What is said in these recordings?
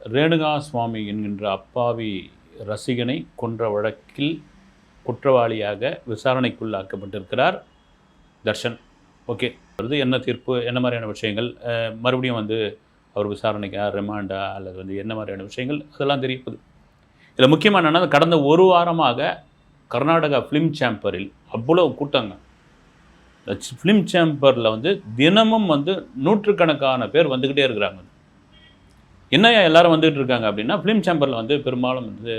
ரேணுகா சுவாமி என்கின்ற அப்பாவி ரசிகனை கொன்ற வழக்கில் குற்றவாளியாக விசாரணைக்குள்ளாக்கப்பட்டிருக்கிறார் தர்ஷன். ஓகே. அது என்ன தீர்ப்பு என்ன மாதிரியான விஷயங்கள்? மறுபடியும் வந்து அவர் விசாரணைக்கா ரிமாண்டா அல்லது வந்து என்ன மாதிரியான விஷயங்கள்? அதெல்லாம் தெரிவிப்பது இதில் முக்கியமாக என்னென்னா கடந்த ஒரு வாரமாக கர்நாடகா ஃபிலிம் சேம்பரில் அவ்வளோ கூட்டங்க. ஃபிலிம் சேம்பரில் வந்து தினமும் வந்து நூற்றுக்கணக்கான பேர் வந்துக்கிட்டே இருக்கிறாங்க. என்னையா எல்லாரும் வந்துகிட்டு இருக்காங்க அப்படின்னா ஃபிலிம் சேம்பரில் வந்து பெரும்பாலும் வந்து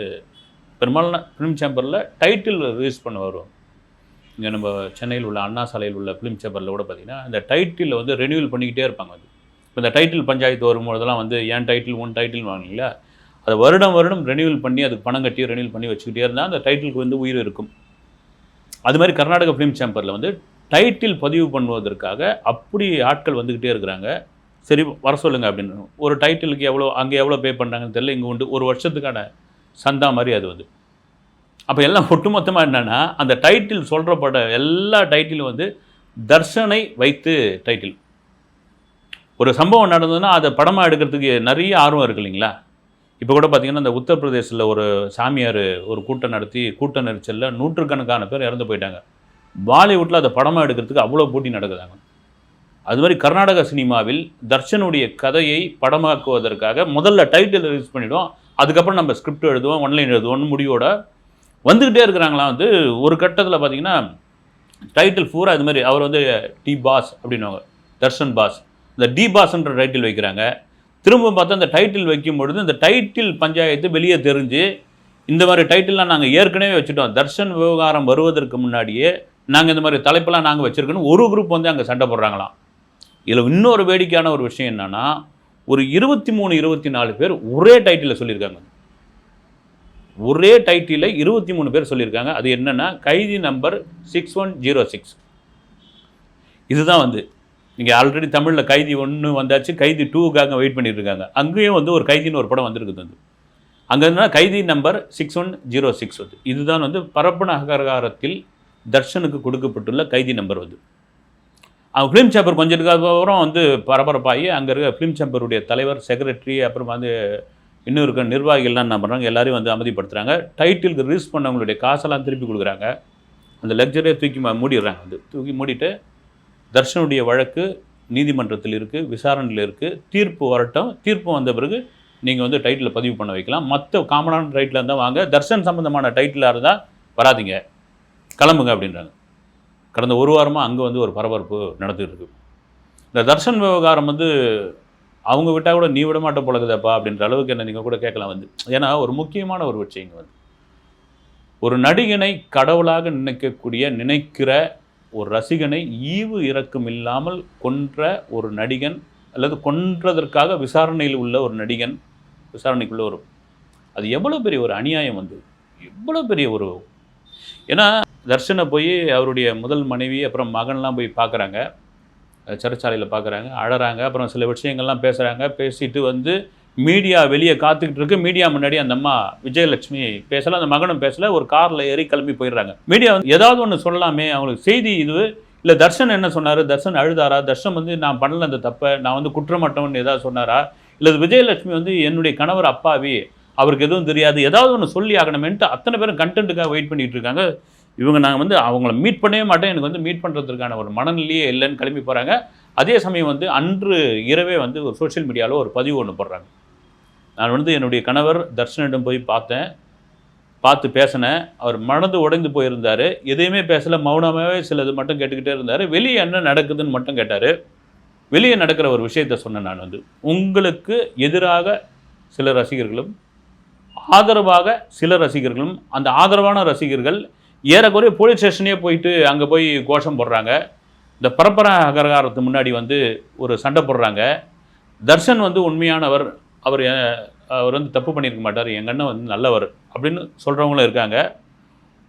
பெரும்பாலும் ஃபிலிம் சேம்பரில் டைட்டில் ரிலீஸ் பண்ண வரும் இங்கே நம்ம சென்னையில் உள்ள அண்ணா சாலையில் உள்ள ஃபிலிம் சேம்பரில் கூட பார்த்தீங்கன்னா இந்த டைட்டிலில் வந்து ரெனியூவல் பண்ணிக்கிட்டே இருப்பாங்க அது. இப்போ இந்த டைட்டில் பஞ்சாயத்து வரும்போதெல்லாம் வந்து ஏன் டைட்டில் ஒன் டைட்டில் வாங்கினீங்களா? அதை வருடம் வருடம் ரெனியூவல் பண்ணி அதுக்கு பணம் கட்டி ரெனியூவல் பண்ணி வச்சுக்கிட்டே இருந்தால் அந்த டைட்டிலுக்கு வந்து உயிர் இருக்கும். அது மாதிரி கர்நாடக ஃபிலிம் சேம்பரில் வந்து டைட்டில் பதிவு பண்ணுவதற்காக அப்படி ஆட்கள் வந்துக்கிட்டே இருக்கிறாங்க. சரி வர சொல்லுங்க அப்படின்னு. ஒரு டைட்டிலுக்கு எவ்வளோ அங்கே எவ்வளோ பே பண்ணுறாங்கன்னு தெரியல. இங்கே உண்டு ஒரு வருஷத்துக்கான சந்தா மாதிரி அது வந்து. அப்போ எல்லாம் ஒட்டுமொத்தமாக என்னென்னா அந்த டைட்டில் சொல்கிறப்பட எல்லா டைட்டிலும் வந்து தர்ஷனை வைத்து டைட்டில் ஒரு சம்பவம் நடந்ததுன்னா அதை படமாக எடுக்கிறதுக்கு நிறைய ஆர்வம் இருக்கு இல்லைங்களா? இப்போ கூட பார்த்தீங்கன்னா இந்த உத்தரப்பிரதேசில் ஒரு சாமியார் ஒரு கூட்டம் நடத்தி கூட்ட நெரிச்சலில் நூற்றுக்கணக்கான பேர் இறந்து போயிட்டாங்க. பாலிவுட்டில் அதை படமாக எடுக்கிறதுக்கு அவ்வளோ போட்டி நடக்குதாங்க அது மாதிரி கர்நாடக சினிமாவில் தர்ஷனுடைய கதையை படமாக்குவதற்காக முதல்ல டைட்டில் ரிலீஸ் பண்ணிவிடுவோம் அதுக்கப்புறம் நம்ம ஸ்கிரிப்ட் எழுதுவோம் ஒன்லைன் எழுதுவோம்னு முடிவோட வந்துக்கிட்டே இருக்கிறாங்களா வந்து ஒரு கட்டத்தில் பார்த்தீங்கன்னா டைட்டில் பூரா இது மாதிரி அவர் வந்து டி பாஸ் அப்படின்னுவாங்க தர்ஷன் பாஸ். இந்த டி பாஸ்ன்ற டைட்டில் வைக்கிறாங்க. திரும்ப பார்த்தா அந்த டைட்டில் வைக்கும் பொழுது இந்த டைட்டில் பஞ்சாயத்து வெளியே தெரிஞ்சு இந்த மாதிரி டைட்டில்லாம் நாங்கள் ஏற்கனவே வச்சுட்டோம். தர்ஷன் விவகாரம் வருவதற்கு முன்னாடியே நாங்கள் இந்த மாதிரி தலைப்பெல்லாம் நாங்கள் வச்சுருக்கோன்னு ஒரு குரூப் வந்து அங்கே சண்டை போடுறாங்களாம். இதில் இன்னொரு வேடிக்கையான ஒரு விஷயம் என்னன்னா ஒரு இருபத்தி மூணு இருபத்தி நாலு பேர் ஒரே டைட்டிலில் சொல்லியிருக்காங்க. ஒரே டைட்டிலில் இருபத்தி மூணு பேர் சொல்லியிருக்காங்க. அது என்னென்னா கைதி number six one zero six இதுதான் வந்து நீங்கள் ஆல்ரெடி தமிழில் கைதி ஒன்று வந்தாச்சு கைதி டூவுக்காக வெயிட் பண்ணிட்டு இருக்காங்க அங்கேயும் வந்து ஒரு கைதின்னு ஒரு படம் வந்திருக்குது வந்து. அங்கே இருந்தா கைதி number six one zero six வந்து. இதுதான் வந்து பரப்பன நகரகாரத்தில் தர்ஷனுக்கு கொடுக்கப்பட்டுள்ள கைதி நம்பர் வந்து. அவங்க ஃபிலிம் சேம்பர் கொஞ்சம் அப்புறம் வந்து பரபரப்பாகி அங்கே இருக்க ஃபிலிம் சேம்பருடைய தலைவர் செக்ரட்டரி அப்புறம் வந்து இன்னும் இருக்க நிர்வாகிகள்லாம் என்ன பண்ணுறாங்க எல்லாரையும் வந்து அமைதிப்படுத்துகிறாங்க டைட்டிலுக்கு ரிலீஸ் பண்ணவங்களுடைய காசெல்லாம் திருப்பி கொடுக்குறாங்க. அந்த லக்ஸரியை தூக்கி மூடிடுறாங்க வந்து. தூக்கி மூடிட்டு தர்ஷனுடைய வழக்கு நீதிமன்றத்தில் இருக்குது விசாரணையில் இருக்குது தீர்ப்பு வரட்டும். தீர்ப்பு வந்த பிறகு நீங்கள் வந்து டைட்டில் பதிவு பண்ண வைக்கலாம். மற்ற காமனான டைட்டில் இருந்தால் வாங்க. தர்ஷன் சம்மந்தமான டைட்டிலாக இருந்தால் வராதீங்க. கிளம்புங்க அப்படின்றாங்க. கடந்த ஒரு வாரமாக அங்கே வந்து ஒரு பரபரப்பு நடந்துகிட்டு இருக்கு. இந்த தர்ஷன் விவகாரம் வந்து அவங்க விட்டால் கூட நீ விட மாட்ட அப்படின்ற அளவுக்கு என்ன நீங்கள் கூட கேட்கலாம் வந்து. ஏன்னா ஒரு முக்கியமான ஒரு விஷயம் இங்கே வந்து. ஒரு நடிகனை கடவுளாக நினைக்கக்கூடிய நினைக்கிற ஒரு ரசிகனை ஈவு இறக்கம் இல்லாமல் கொன்ற ஒரு நடிகன் அல்லது கொன்றதற்காக விசாரணையில் உள்ள ஒரு நடிகன் விசாரணைக்குள்ளே வரும் அது எவ்வளோ பெரிய ஒரு அநியாயம் வந்து. எவ்வளோ பெரிய ஒரு ஏன்னா தர்ஷனை போய் அவருடைய முதல் மனைவி அப்புறம் மகன்லாம் போய் பார்க்குறாங்க. சிறைச்சாலையில் பார்க்குறாங்க அழகிறாங்க அப்புறம் சில விஷயங்கள்லாம் பேசுகிறாங்க பேசிட்டு வந்து மீடியா வெளியே காத்துக்கிட்டு இருக்கு. மீடியா முன்னாடி அந்த அம்மா விஜயலட்சுமி பேசலை அந்த மகனும் பேசலை. ஒரு காரில் ஏறி கிளம்பி போயிடுறாங்க. மீடியா வந்து ஏதாவது ஒன்று சொல்லலாமே அவங்களுக்கு செய்தி இது. இல்லை தர்ஷன் என்ன சொன்னார்? தர்ஷன் அழுதாரா? தர்ஷன் வந்து நான் பண்ணல அந்த தப்பை நான் வந்து குற்றமட்டவன் ஏதாவது சொன்னாரா? இல்லை விஜயலட்சுமி வந்து என்னுடைய கணவர் அப்பாவி அவருக்கு எதுவும் தெரியாது. ஏதாவது ஒன்று சொல்லி ஆகணுமேன்ட்டு அத்தனை பேரும் கண்டென்ட்டுக்காக வெயிட் பண்ணிகிட்டு இருக்காங்க. இவங்க நாங்கள் வந்து அவங்கள மீட் பண்ணவே மாட்டேன் எனக்கு வந்து மீட் பண்ணுறதுக்கான ஒரு மனநிலையே இல்லைன்னு கிளம்பி போகிறாங்க அதே சமயம் வந்து அன்று இரவே வந்து ஒரு சோஷியல் மீடியாவில் ஒரு பதிவு ஒன்று போடுறாங்க. நான் வந்து என்னுடைய கணவர் தர்ஷனிடம் போய் பார்த்தேன். பார்த்து பேசினேன். அவர் மனது உடைந்து போயிருந்தார். எதையுமே பேசலை. மௌனமாகவே சிலது மட்டும் கேட்டுக்கிட்டே இருந்தார். வெளியே என்ன நடக்குதுன்னு மட்டும் கேட்டார். வெளியே நடக்கிற ஒரு விஷயத்த சொன்னேன் நான் வந்து. உங்களுக்கு எதிராக சில ரசிகர்களும் ஆதரவாக சில ரசிகர்களும் அந்த ஆதரவான ரசிகர்கள் ஏறக்குறைய போலீஸ் ஸ்டேஷனே போயிட்டு அங்கே போய் கோஷம் போடுறாங்க. இந்த பரப்பர அகரகாரத்து முன்னாடி வந்து ஒரு சண்டை போடுறாங்க. தர்ஷன் வந்து உண்மையானவர். அவர் அவர் வந்து தப்பு பண்ணியிருக்க மாட்டார். எங்கள் அண்ணன் வந்து நல்லவர் அப்படின்னு சொல்கிறவங்களும் இருக்காங்க.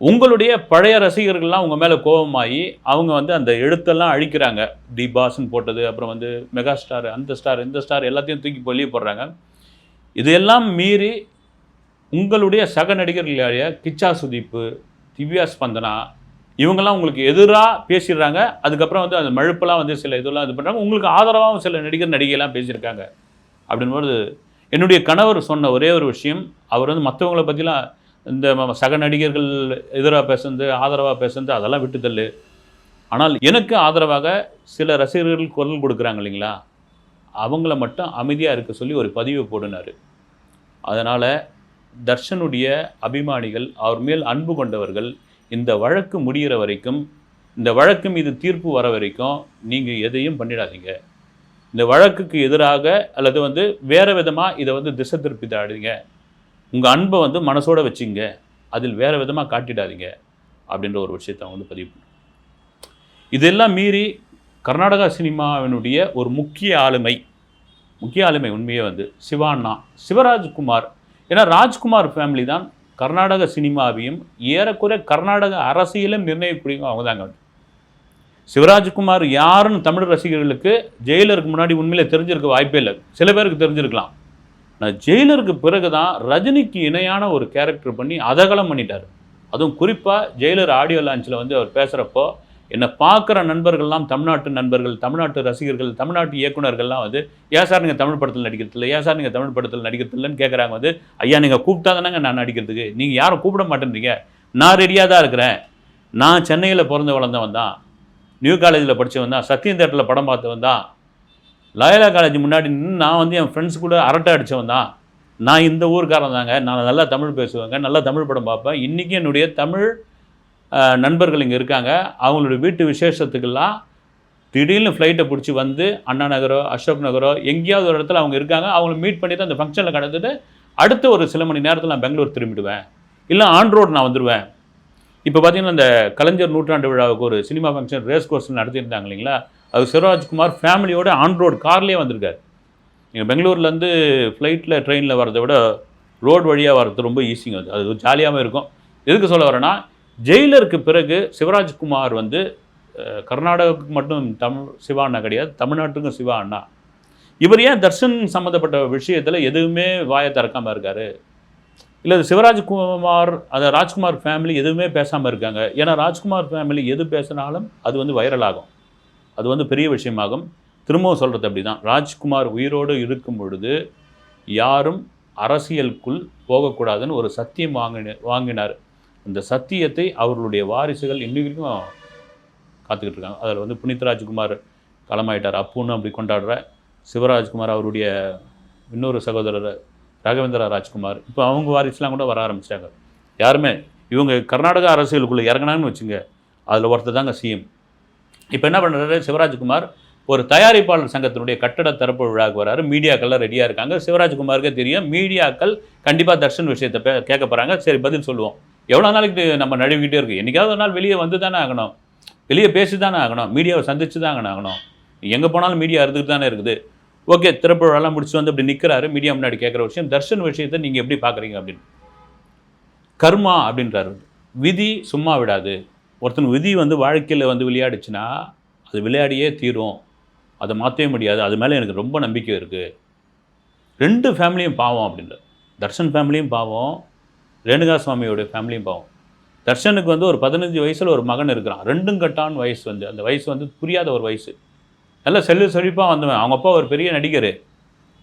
உங்களுடைய பழைய ரசிகர்கள்லாம் உங்கள் மேலே கோபமாகி அவங்க வந்து அந்த எழுத்தெல்லாம் அழிக்கிறாங்க. டி பாஸ்ன்னு போட்டது அப்புறம் வந்து மெகா ஸ்டார் அந்த ஸ்டார் இந்த ஸ்டார் எல்லாத்தையும் தூக்கி வெளியே போடுறாங்க. இதையெல்லாம் மீறி உங்களுடைய சக நடிகர்களாகிய கிச்சா சுதீப்பு திவ்யா ஸ்பந்தனா இவங்கெல்லாம் உங்களுக்கு எதிராக பேசிடுறாங்க. அதுக்கப்புறம் வந்து அந்த மழுப்பெல்லாம் வந்து சில இதெல்லாம் இது பண்ணுறாங்க உங்களுக்கு ஆதரவாகவும் சில நடிகர் நடிகையெல்லாம் பேசியிருக்காங்க. அப்படின்போது என்னுடைய கணவர் சொன்ன ஒரே ஒரு விஷயம் அவர் வந்து மற்றவங்களை பற்றிலாம் இந்த சக நடிகர்கள் எதிராக பேசுறது ஆதரவாக பேசுறது அதெல்லாம் விட்டுத்தள்ளு ஆனால் எனக்கு ஆதரவாக சில ரசிகர்கள் குரல் கொடுக்குறாங்க இல்லைங்களா? அவங்கள மட்டும் அமைதியாக இருக்க சொல்லி ஒரு பதிவு போடினார். அதனால் தர்ஷனுடைய அபிமானிகள் அவர் மேல் அன்பு கொண்டவர்கள் இந்த வழக்கு முடிகிற வரைக்கும் இந்த வழக்கு மீது தீர்ப்பு வர வரைக்கும் நீங்கள் எதையும் பண்ணிடாதீங்க. இந்த வழக்குக்கு எதிராக அல்லது வந்து வேறு விதமாக இதை வந்து திசை திருப்பிடாதீங்க. உங்கள் அன்பை வந்து மனசோட வச்சுங்க. அதில் வேறு விதமாக காட்டிடாதீங்க. அப்படின்ற ஒரு விஷயத்தை வந்து பதிவு பண்ணும் இதெல்லாம் மீறி கர்நாடகா சினிமாவினுடைய ஒரு முக்கிய ஆளுமை முக்கிய ஆளுமை உண்மையே வந்து சிவாண்ணா சிவராஜ்குமார் ஏன்னா ராஜ்குமார் ஃபேமிலி தான் கர்நாடக சினிமாவையும் ஏறக்குறைய கர்நாடக அரசியலும் நிர்ணயிக்கக்கூடிய அவங்க தாங்க. சிவராஜ்குமார் யாருன்னு தமிழ் ரசிகர்களுக்கு ஜெயிலருக்கு முன்னாடி உண்மையிலே தெரிஞ்சிருக்க வாய்ப்பே இல்லை. சில பேருக்கு தெரிஞ்சிருக்கலாம். நான் ஜெயிலருக்கு பிறகு தான் ரஜினிக்கு இணையான ஒரு கேரக்டர் பண்ணி அதகலம் பண்ணிட்டார். அதுவும் குறிப்பாக ஜெயிலர் ஆடியோ லான்ச்சில் வந்து அவர் பேசுகிறப்போ என்னை பார்க்குற நண்பர்கள்லாம் தமிழ்நாட்டு நண்பர்கள் தமிழ்நாட்டு ரசிகர்கள் தமிழ்நாட்டு இயக்குனர்கள்லாம் வந்து ஏன் சார் நீங்கள் தமிழ் படத்தில் நடிக்கிறதில்ல. ஏன் சார் நீங்கள் தமிழ் படத்தில் நடிக்கிறதில்லன்னு கேட்குறாங்க வந்து ஐயா நீங்கள் கூப்பிட்டா தானேங்க நான் நடிக்கிறதுக்கு. நீங்கள் யாரும் கூப்பிட மாட்டேன்றீங்க. நான் ரெடியாக தான் இருக்கிறேன். நான் சென்னையில் பிறந்து வளர்ந்தவன் தான். நியூ காலேஜில் படித்தவன் தான். சத்தியம் தேட்டரில் படம் பார்த்தவன் தான். லயலா காலேஜ் முன்னாடி நின்று நான் வந்து என் ஃப்ரெண்ட்ஸ் கூட அரட்டை அடித்தவன் தான். நான் இந்த ஊருக்காரன் தாங்க. நான் நல்லா தமிழ் பேசுவேங்க. நல்லா தமிழ் படம் பார்ப்பேன். இன்றைக்கி என்னுடைய தமிழ் நண்பர்கள் இங்கே இருக்காங்க. அவங்களுடைய வீட்டு விசேஷத்துக்கெல்லாம் திடீர்னு ஃப்ளைட்டை பிடிச்சி வந்து அண்ணா நகரோ அசோக் நகரோ எங்கேயாவது ஒரு இடத்துல அவங்க இருக்காங்க. அவங்கள மீட் பண்ணி தான் அந்த ஃபங்க்ஷனில் கடந்துட்டு அடுத்த ஒரு சில மணி நேரத்தில் நான் பெங்களூர் திரும்பிடுவேன். இல்லை ஆன் ரோடு நான் வந்துடுவேன் இப்போ பார்த்தீங்கன்னா இந்த கலைஞர் நூற்றாண்டு விழாவுக்கு ஒரு சினிமா ஃபங்க்ஷன் ரேஸ் கோர்ஸ் நடத்தியிருந்தாங்க இல்லைங்களா? அது சிவராஜ்குமார் ஃபேமிலியோட ஆன் ரோடு கார்லேயே வந்திருக்காரு. நீங்கள் பெங்களூர்லேருந்து ஃப்ளைட்டில் ட்ரெயினில் வரதை விட ரோடு வழியாக வர்றது ரொம்ப ஈஸிங்க அது. ஜாலியாகவும் இருக்கும். எதுக்கு சொல்ல வரேன்னா ஜெயிலருக்கு பிறகு சிவராஜ்குமார் வந்து கர்நாடகாவுக்கு மட்டும் தமிழ் சிவா அண்ணா கிடையாது தமிழ்நாட்டுக்கும் சிவா அண்ணா. இவர் ஏன் தர்ஷன் சம்மந்தப்பட்ட விஷயத்தில் எதுவுமே வாயை திறக்காமல் இருக்கார்? இல்லை இது சிவராஜ்குமார் அந்த ராஜ்குமார் ஃபேமிலி எதுவுமே பேசாமல் இருக்காங்க. ஏன்னா ராஜ்குமார் ஃபேமிலி எது பேசினாலும் அது வந்து வைரல் ஆகும். அது வந்து பெரிய விஷயமாகும். திரும்பவும் சொல்கிறது அப்படி தான் ராஜ்குமார் உயிரோடு இருக்கும் பொழுது யாரும் அரசியலுக்குள் போகக்கூடாதுன்னு ஒரு சத்தியம் வாங்கின வாங்கினார். அந்த சத்தியத்தை அவர்களுடைய வாரிசுகள் இன்றைக்கும் காத்துக்கிட்டு இருக்காங்க. அதில் வந்து புனித் ராஜ்குமார் களமாயிட்டார். அப்புன்னு அப்படி கொண்டாடுற சிவராஜ்குமார் அவருடைய இன்னொரு சகோதரர் ராகவேந்திரா ராஜ்குமார் இப்போ அவங்க வாரிசுலாம் கூட வர ஆரம்பிச்சிட்டாங்க. யாருமே இவங்க கர்நாடக அரசியலுக்குள்ளே இறங்கினாங்கன்னு வச்சுங்க அதில் ஒருத்தர் தாங்க சிஎம். இப்போ என்ன பண்ணுறாரு? சிவராஜ்குமார் ஒரு தயாரிப்பாளர் சங்கத்தினுடைய கட்டட திறப்பு விழாவுக்கு வராரு. மீடியாக்கள்லாம் ரெடியாக இருக்காங்க. சிவராஜ்குமாருக்கே தெரியும் மீடியாக்கள் கண்டிப்பாக தர்ஷன் விஷயத்தை கேட்க போகிறாங்க. சரி பதில் சொல்லுவோம். எவ்வளோ நாளைக்கு நம்ம நழுவிக்கிட்டே இருக்கு? என்றைக்காவது ஒரு நாள் வெளியே வந்து தானே ஆகணும். வெளியே பேசி தானே ஆகணும். மீடியாவை சந்திச்சு தான் ஆகணும். எங்கே போனாலும் மீடியா இருந்துட்டு தானே இருக்குது. ஓகே திறப்பு முடிச்சு வந்து அப்படி நிற்கிறாரு மீடியா முன்னாடி கேட்குற விஷயம் தர்ஷன் விஷயத்தை நீங்கள் எப்படி பார்க்குறீங்க அப்படின்னு. கர்மா அப்படின்றாரு விதி சும்மா விடாது. ஒருத்தன் விதி வந்து வாழ்க்கையில் வந்து விளையாடுச்சுன்னா அது விளையாடியே தீரும். அதை மாற்றவே முடியாது. அது மேலே எனக்கு ரொம்ப நம்பிக்கை இருக்குது ரெண்டு ஃபேமிலியும் பாவம் அப்படின்றார். தர்ஷன் ஃபேமிலியும் பாவம். ரேணுகா சுவாமியோட ஃபேமிலியும் பாவம். தர்ஷனுக்கு வந்து ஒரு பதினஞ்சு வயசில் ஒரு மகன் இருக்கிறான். ரெண்டும் கட்டான் வயசு வந்து. அந்த வயசு வந்து புரியாத ஒரு வயசு. நல்ல செல்லு செழிப்பாக வந்தவன். அவங்க அப்பா ஒரு பெரிய நடிகர்.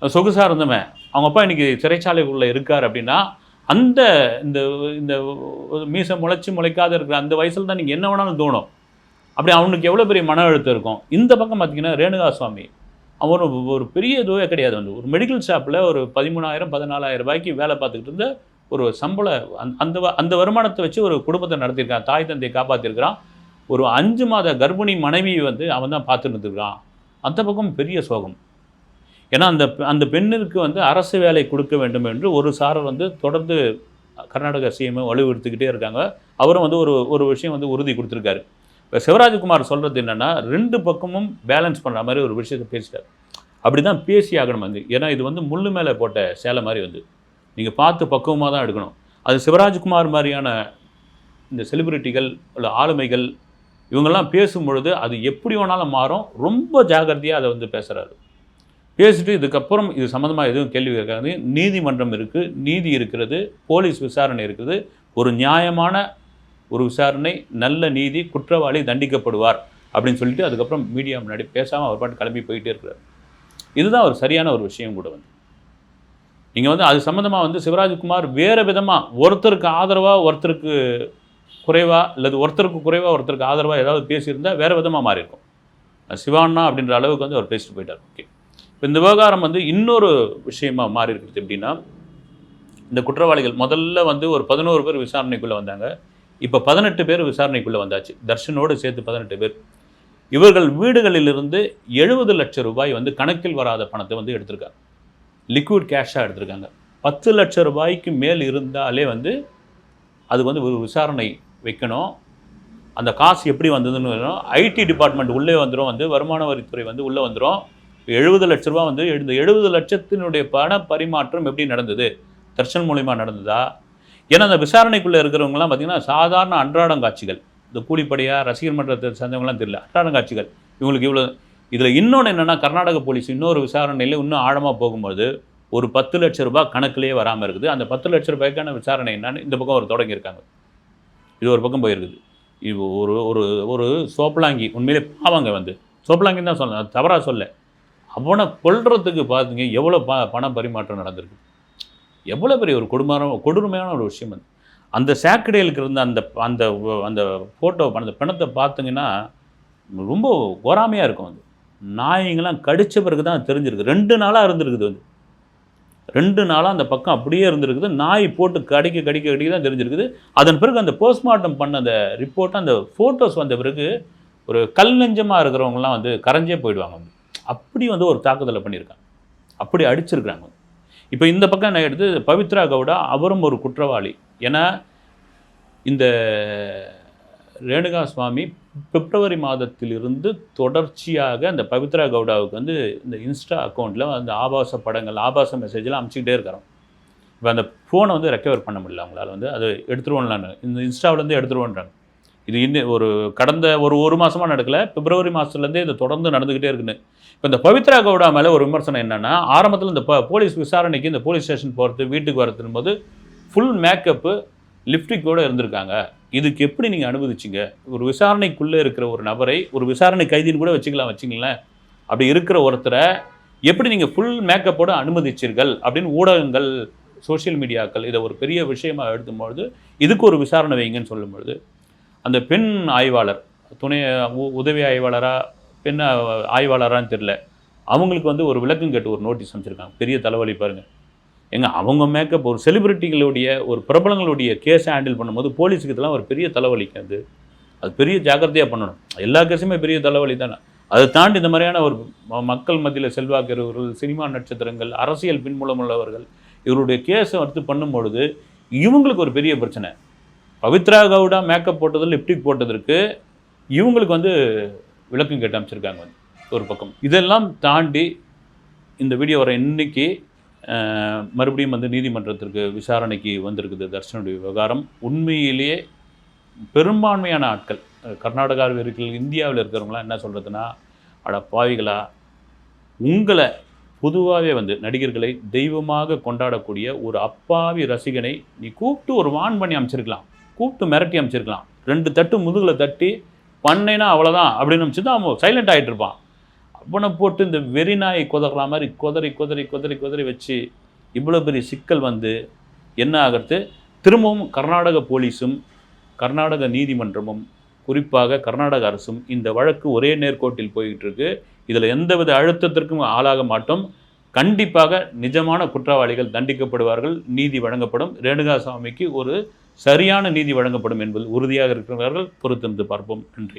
சொகுசாக இருந்தவன். அவங்க அப்பா இன்றைக்கி சிறைச்சாலைக்குள்ளே இருக்கார் அப்படின்னா அந்த இந்த இந்த மீசை முளைச்சி முளைக்காத இருக்கிற அந்த வயசில் தான் நீங்கள் என்ன வேணாலும் தோணும். அப்படி அவனுக்கு எவ்வளோ பெரிய மன அழுத்தம் இருக்கும்? இந்த பக்கம் பார்த்தீங்கன்னா ரேணுகா சுவாமி அவன் ஒரு ஒரு பெரிய இதுவே கிடையாது. வந்து ஒரு மெடிக்கல் ஷாப்பில் ஒரு பதிமூணாயிரம் பதினாலாயிரம் ரூபாய்க்கு வேலை பார்த்துக்கிட்டு இருந்த ஒரு சம்பள அந்த அந்த வ- அந்த வருமானத்தை வச்சு ஒரு குடும்பத்தை நடத்தியிருக்கான் தாய் தந்தையை காப்பாற்றிருக்கிறான் ஒரு அஞ்சு மாத கர்ப்பிணி மனைவி வந்து அவன் தான் பார்த்துருந்துருக்கிறான் அந்த பக்கம் பெரிய சோகம். ஏன்னா அந்த பெ- அந்த பெண்ணிற்கு வந்து அரசு வேலை கொடுக்க வேண்டும் என்று ஒரு சாரர் வந்து தொடர்ந்து கர்நாடக சிஎம் வலுவுறுத்திக்கிட்டே இருக்காங்க. அவரும் வந்து ஒரு ஒரு விஷயம் வந்து உறுதி கொடுத்துருக்காரு. இப்போ சிவராஜ்குமார் சொல்கிறது என்னென்னா ரெண்டு பக்கமும் பேலன்ஸ் பண்ணுற மாதிரி ஒரு விஷயத்தை பேசிட்டார். அப்படி தான் பேசி ஆகணும் வந்து. ஏன்னா இது வந்து முள்ளு மேலே போட்ட சேலை மாதிரி வந்து. நீங்கள் பார்த்து பக்குவமாக தான் எடுக்கணும். அது சிவராஜ்குமார் மாதிரியான இந்த செலிபிரிட்டிகள் இல்லை ஆளுமைகள் இவங்கெல்லாம் பேசும்பொழுது அது எப்படி வேணாலும் மாறும். ரொம்ப ஜாகிரதையாக அதை வந்து பேசுகிறாரு பேசிட்டு இதுக்கப்புறம் இது சம்மந்தமாக எதுவும் கேள்வி கேட்காது நீதிமன்றம் இருக்குது நீதி இருக்கிறது போலீஸ் விசாரணை இருக்குது. ஒரு நியாயமான ஒரு விசாரணை நல்ல நீதி குற்றவாளி தண்டிக்கப்படுவார் அப்படின்னு சொல்லிட்டு அதுக்கப்புறம் மீடியா முன்னாடி பேசாமல் அவர் பாட்டு கிளம்பி போயிட்டே இருக்கிறார். இதுதான் ஒரு சரியான ஒரு விஷயம் கூட வந்து. நீங்கள் வந்து அது சம்மந்தமாக வந்து சிவராஜ்குமார் வேறு விதமாக ஒருத்தருக்கு ஆதரவாக ஒருத்தருக்கு குறைவாக அல்லது ஒருத்தருக்கு குறைவாக ஒருத்தருக்கு ஆதரவாக ஏதாவது பேசியிருந்தால் வேறு விதமாக மாறியிருக்கும். சிவாண்ணா அப்படின்ற அளவுக்கு வந்து அவர் பேசிட்டு போயிட்டார். ஓகே. இப்போ இந்த விவகாரம் வந்து இன்னொரு விஷயமா மாறி இருக்குது எப்படின்னா இந்த குற்றவாளிகள் முதல்ல வந்து ஒரு பதினோரு பேர் விசாரணைக்குள்ளே வந்தாங்க. இப்போ பதினெட்டு பேர் விசாரணைக்குள்ளே வந்தாச்சு. தர்ஷனோடு சேர்த்து பதினெட்டு பேர். இவர்கள் வீடுகளிலிருந்து எழுபது லட்சம் ரூபாய் வந்து கணக்கில் வராத பணத்தை வந்து எடுத்திருக்காங்க. லிக்விட் கேஷாக எடுத்திருக்காங்க. பத்து லட்சம் ரூபாய்க்கு மேல் இருந்தாலே வந்து அது வந்து ஒரு விசாரணை வைக்கணும். அந்த காசு எப்படி வந்ததுன்னு வரும் ஐடி டிபார்ட்மெண்ட் உள்ளே வந்துடும் வந்து வருமான வரித்துறை வந்து உள்ளே வந்துடும் எழுபது லட்ச ரூபா வந்து இந்த எழுபது லட்சத்தினுடைய பண பரிமாற்றம் எப்படி நடந்தது? தர்ஷன் மூலிமா நடந்ததா? ஏன்னா அந்த விசாரணைக்குள்ளே இருக்கிறவங்கலாம் பார்த்தீங்கன்னா சாதாரண அன்றாடம் காட்சிகள். இந்த கூலிப்படையாக ரசிகர் மன்றத்தை சேர்ந்தவங்களாம் தெரியல. அன்றாடம் காட்சிகள். இவங்களுக்கு இவ்வளோ இதில் இன்னொன்று என்னென்னா கர்நாடக போலீஸ் இன்னொரு விசாரணையில் இன்னும் ஆழமாக போகும்போது ஒரு பத்து லட்ச ரூபாய் கணக்கிலேயே வராமல் இருக்குது. அந்த பத்து லட்ச ரூபாய்க்கான விசாரணை என்னன்னு இந்த பக்கம் ஒரு தொடங்கியிருக்காங்க. இது ஒரு பக்கம் போயிருக்குது. இது ஒரு ஒரு ஒரு சோப்பலாங்கி உண்மையிலே பாவாங்க வந்து. சோப்பலாங்கின்னு தான் சொல்ல தவறாக சொல்ல. அவனை கொள்றதுக்கு பார்த்தீங்க எவ்வளோ ப பண பரிமாற்றம் நடந்திருக்கு. எவ்வளோ பெரிய ஒரு கொடுமையான கொடூரமையான ஒரு விஷயம் அது. அந்த சாக்கடையிலுக்கு இருந்த அந்த அந்த அந்த ஃபோட்டோ அந்த பிணத்தை பார்த்தீங்கன்னா ரொம்ப கோராமையாக இருக்கும் அது. நாயங்களாம் கடித்த பிறகு தான் தெரிஞ்சிருக்கு ரெண்டு நாளாக இருந்திருக்குது வந்து. ரெண்டு நாளாக அந்த பக்கம் அப்படியே இருந்திருக்குது. நாய் போட்டு கடிக்க கடிக்க கடிக்க தான் தெரிஞ்சிருக்குது. அதன் பிறகு அந்த போஸ்ட்மார்ட்டம் பண்ண அந்த ரிப்போர்ட் அந்த ஃபோட்டோஸ் வந்த பிறகு ஒரு கல் நெஞ்சமாக இருக்கிறவங்கலாம் வந்து கரைஞ்சே போயிடுவாங்க வந்து. அப்படி வந்து ஒரு தாக்குதலை பண்ணியிருக்காங்க. அப்படி அடிச்சிருக்கிறாங்க இப்போ இந்த பக்கம் என்ன எடுத்து பவித்ரா கவுடா அவரும் ஒரு குற்றவாளி. ஏன்னா இந்த ரேணுகா சுவாமி பிப்ரவரி மாதத்திலிருந்து தொடர்ச்சியாக அந்த பவித்ரா கவுடாவுக்கு வந்து இந்த இன்ஸ்டா அக்கௌண்ட்டில் அந்த ஆபாச படங்கள் ஆபாச மெசேஜ்லாம் அமுச்சிக்கிட்டே இருக்கிறோம் இப்போ அந்த ஃபோனை வந்து ரெக்கவர் பண்ண முடியல அவங்களால வந்து. அது எடுத்துருவோம்லான்னு இந்த இன்ஸ்டாவிலேருந்து எடுத்துருவோன்றாங்க. இது இன்னும் ஒரு கடந்த ஒரு ஒரு மாதமாக நடக்கலை. பிப்ரவரி மாதத்துலேருந்தே இது தொடர்ந்து நடந்துக்கிட்டே இருக்குன்னு. இப்போ இந்த பவித்ரா கவுடா மேலே ஒரு விமர்சனம் என்னென்னா ஆரம்பத்தில் இந்த போலீஸ் விசாரணைக்கு இந்த போலீஸ் ஸ்டேஷன் போகிறது வீட்டுக்கு வரதுன்னு போது ஃபுல் மேக்கப்பு லிப்டிக்கோடு இருந்திருக்காங்க. இதுக்கு எப்படி நீங்கள் அனுமதிச்சிங்க? ஒரு விசாரணைக்குள்ளே இருக்கிற ஒரு நபரை ஒரு விசாரணை கைதின்னு கூட வச்சுக்கலாம் வச்சுங்களேன். அப்படி இருக்கிற ஒருத்தரை எப்படி நீங்கள் ஃபுல் மேக்கப்போடு அனுமதிச்சீர்கள்? அப்படின்னு ஊடகங்கள் சோஷியல் மீடியாக்கள் இதை ஒரு பெரிய விஷயமாக எடுத்தும்பொழுது இதுக்கு ஒரு விசாரணை வைங்கன்னு சொல்லும்பொழுது அந்த பெண் ஆய்வாளர் துணை உதவி ஆய்வாளராக பெண் ஆய்வாளரான்னு தெரில அவங்களுக்கு வந்து ஒரு விளக்கம் கேட்டு ஒரு நோட்டீஸ் அமைச்சிருக்காங்க பெரிய தலைவலி பாருங்கள் எங்க அவங்க மேக்கப் ஒரு செலிபிரிட்டிகளுடைய ஒரு பிரபலங்களுடைய கேஸை ஹேண்டில் பண்ணும்போது போலீஸுக்கு இதெல்லாம் ஒரு பெரிய தலைவலிக்கு அது. அது பெரிய ஜாக்கிரதையாக பண்ணணும். எல்லா கேஸுமே பெரிய தலைவலி தானே. அதை தாண்டி இந்த மாதிரியான ஒரு மக்கள் மத்தியில் செல்வாக்கிறவர்கள் சினிமா நட்சத்திரங்கள் அரசியல் பின்புலம் உள்ளவர்கள் இவருடைய கேஸை எடுத்து பண்ணும்பொழுது இவங்களுக்கு ஒரு பெரிய பிரச்சனை. பவித்ரா கவுடா மேக்கப் போட்டதில் லிப்டிக் போட்டதற்கு இவங்களுக்கு வந்து விளக்கம் கேட்டு அமைச்சிருக்காங்க வந்து ஒரு பக்கம். இதெல்லாம் தாண்டி இந்த வீடியோ வர இன்னைக்கு மறுபடியும் வந்து நீதிமன்றத்திற்கு விசாரணைக்கு வந்திருக்குது தர்ஷனுடைய விவகாரம். உண்மையிலேயே பெரும்பான்மையான ஆட்கள் கர்நாடகாவில் இருக்கிற இந்தியாவில் இருக்கிறவங்களாம் என்ன சொல்கிறதுனா அட பாவிகளா உங்களை பொதுவாகவே வந்து நடிகர்களை தெய்வமாக கொண்டாடக்கூடிய ஒரு அப்பாவி ரசிகனை நீ கூப்பிட்டு ஒரு வான் பண்ணி அமைச்சிருக்கலாம் கூப்பிட்டு மிரட்டி அமைச்சிருக்கலாம். ரெண்டு தட்டு முதுகில் தட்டி பண்ணேன்னா அவ்வளோதான் அப்படின்னு அமைச்சு தான் அவன் சைலண்ட் ஆகிட்டு இருப்பான். அவனை போட்டு இந்த வெறிநாயை குதற மாதிரி குதறி குதறி குதறி குதறி வச்சு இவ்வளோ பெரிய சிக்கல் வந்து என்ன ஆகிறது? திரும்பவும் கர்நாடக போலீஸும் கர்நாடக நீதிமன்றமும் குறிப்பாக கர்நாடக அரசும் இந்த வழக்கு ஒரே நேர்கோட்டில் போய்கிட்டு இருக்கு இதில் எந்தவித அழுத்தத்திற்கும் ஆளாக மாட்டோம். கண்டிப்பாக நிஜமான குற்றவாளிகள் தண்டிக்கப்படுவார்கள். நீதி வழங்கப்படும். ரேணுகாசாமிக்கு ஒரு சரியான நீதி வழங்கப்படும் என்பது உறுதியாக இருக்கிறவர்கள் பொறுத்திருந்து பார்ப்போம். நன்றி.